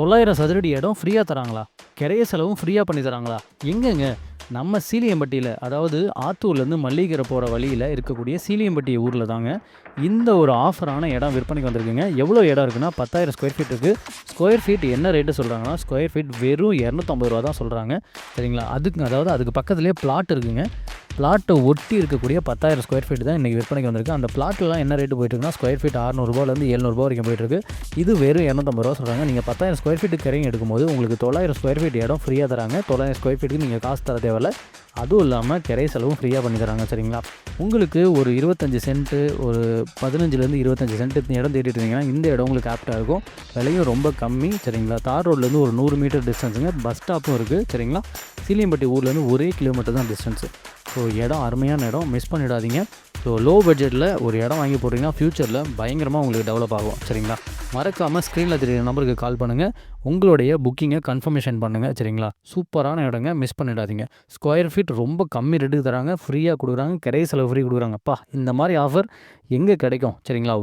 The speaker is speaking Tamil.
தொள்ளாயிரம் சதுரடி இடம் ஃப்ரீயாக தராங்களா? கிரைய செலவும் ஃப்ரீயாக பண்ணி தராங்களா? எங்கெங்க? நம்ம சீலியம்பட்டியில் அதாவது ஆத்தூர்லேருந்து மல்லிகரை போகிற வழியில் இருக்கக்கூடிய சீலியம்பட்டி ஊரில் தாங்க இந்த ஒரு ஆஃபரான இடம் விற்பனைக்கு வந்திருக்குங்க. எவ்வளோ இடம் இருக்குன்னா பத்தாயிரம் ஸ்கொயர் ஃபீட் இருக்குது ஸ்கொயர் ஃபீட் என்ன ரேட்டு சொல்கிறாங்கன்னா ஸ்கொயர் ஃபீட் வெறும் இரநூத்தம்பது ரூபா தான் சொல்கிறாங்க சரிங்களா? அதுக்கு அதாவது அதுக்கு பக்கத்துலேயே பிளாட் இருக்குங்க. பிளாட்டை ஒட்டி இருக்கக்கூடிய பத்தாயிரம் ஸ்கொயர் ஃபீட் தான் இன்றைக்கி விற்பனைக்கு வந்திருக்கு. அந்த பிளாட்லாம் என்ன ரேட்டு போயிட்டுருக்குன்னா ஸ்கொயர் ஃபீட் அறநூறுபாலேருந்து எழுநூறுபா வரைக்கும் போயிட்டுருக்கு. இது வெறும் இரநூத்தம்பது ரூபா சொல்கிறாங்க நீங்கள் பத்தாயிரம் ஸ்கொயர் ஃபீட்டு கரையும் எடுக்கும்போது உங்களுக்கு தொள்ளாயிரம் ஸ்கொயர் ஃபீட் இடம் ஃப்ரீயாக தராங்க. தொள்ளாயிரம் ஸ்கொயர் ஃபீட்டுக்கு நீங்கள் காசு தர தேவையில்ல. அதுவும் இல்லாமல் கிரை செலவும் ஃப்ரீயாக பண்ணி தராங்க சரிங்களா? உங்களுக்கு ஒரு இருபத்தஞ்சி சென்ட்டு ஒரு பதினஞ்சுலேருந்து இருபத்தஞ்சி சென்ட் இடம் தேடிட்டு இருந்தீங்கன்னா இந்த இடம் உங்களுக்கு ஆப்டாக இருக்கும். விலையும் ரொம்ப கம்மி சரிங்களா? தார் ரோட்லேருந்து ஒரு நூறு மீட்டர் டிஸ்டன்ஸுங்க பஸ் ஸ்டாப்பும் இருக்குது சரிங்களா? சீலியம்பட்டி ஊர்லேருந்து ஒரே கிலோமீட்டர் தான் டிஸ்டன்ஸு ஸோ இடம் அருமையான இடம். மிஸ் பண்ணிடாதீங்க. ஸோ லோ பட்ஜெட்டில் ஒரு இடம் வாங்கி போட்டிங்கன்னா ஃப்யூச்சரில் பயங்கரமாக உங்களுக்கு டெவலப் ஆகும். சரிங்களா? மறக்காமல் ஸ்க்ரீனில் தெரியுற நம்பருக்கு கால் பண்ணுங்கள் உங்களுடைய புக்கிங்கை கன்ஃபர்மேஷன் பண்ணுங்கள் சரிங்களா? சூப்பரான இடங்க. மிஸ் பண்ணிடாதீங்க. ஸ்கொயர் ஃபீட் ரொம்ப கம்மி ரேட்டுக்கு தராங்க. ஃப்ரீயாக கொடுக்குறாங்க. கிரை செலவு ஃப்ரீ கொடுக்குறாங்கப்பா. இந்த மாதிரி ஆஃபர் எங்கே கிடைக்கும்? சரிங்களா?